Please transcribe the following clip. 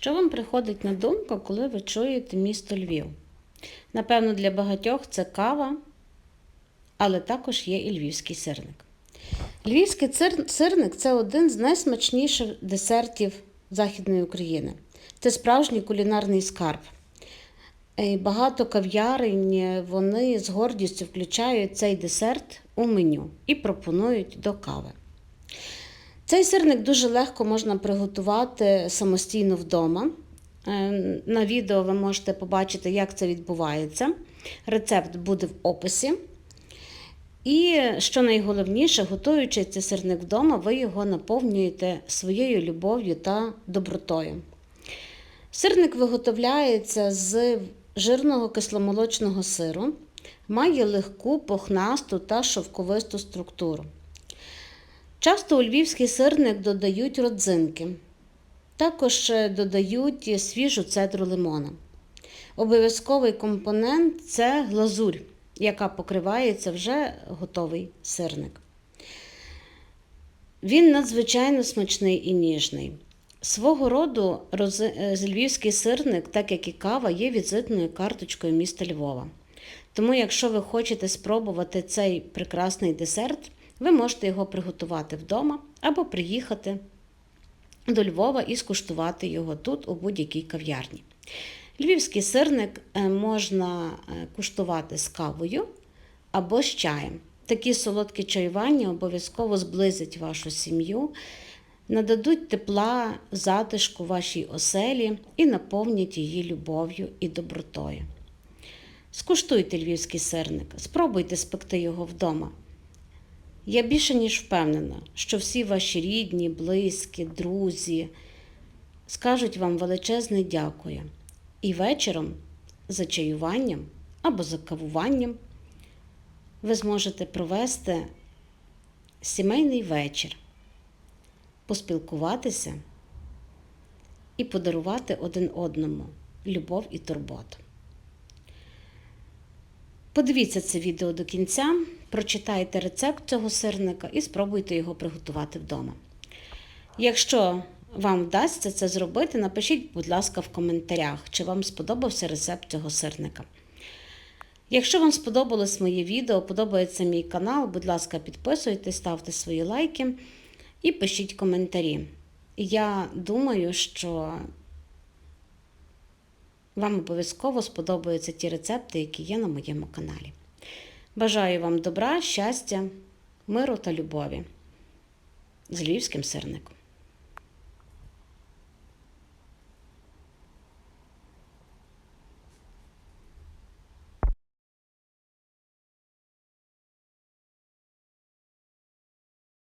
Що вам приходить на думку, коли ви чуєте місто Львів? Напевно, для багатьох це кава, але також є і львівський сирник. Львівський сирник це один з найсмачніших десертів Західної України. Це справжній кулінарний скарб. Е, Багато кав'ярень е, вони з гордістю включають цей десерт у меню і пропонують до кави. Цей сирник дуже легко можна приготувати самостійно вдома. Е, На відео ви можете побачити, як це відбувається. Рецепт буде в описі. І що найголовніше, готуючи цей сирник вдома, ви його наповнюєте своєю любов'ю та добротою. Сирник виготовляється з жирного кисломолочного сиру, має легку, пухнасту та шовковисту структуру. Часто у львівський сирник додають родзинки. Також е, додають свіжу цедру лимона. Обов'язковий компонент це глазурь, яка покривається вже готовий сирник. Він надзвичайно смачний і ніжний. Свого роду е, львівський сирник, так як і кава, є візитною карточкою міста Львова. Тому, якщо ви хочете спробувати цей прекрасний десерт, ви можете його приготувати вдома або приїхати до Львова і скуштувати його тут, у будь-якій кав'ярні. Львівський сирник е, можна е, куштувати з кавою або з чаєм. Такі солодкі чаювання обов'язково зблизять вашу сім'ю, нададуть тепла, затишку вашій оселі і наповнять її любов'ю і добротою. Скуштуйте львівський сирник, спробуйте спекти його вдома. Я більше ніж впевнена, що всі ваші рідні, близькі, друзі скажуть вам величезне дякую. І вечором за чаюванням або за кавуванням ви зможете провести сімейний вечір, поспілкуватися і подарувати один одному любов і турботу. Подивіться це відео до кінця, прочитайте рецепт цього сирника і спробуйте його приготувати вдома. Якщо вам вдасться це зробити, напишіть, будь ласка, в коментарях, чи вам сподобався рецепт цього сирника. Якщо вам сподобалось моє відео, подобається мій канал, будь ласка, підписуйтесь, ставте свої лайки і пишіть коментарі. Я думаю, що вам обов'язково сподобаються ті рецепти, які є на моєму каналі. Бажаю вам добра, щастя, миру та любові з львівським сирником.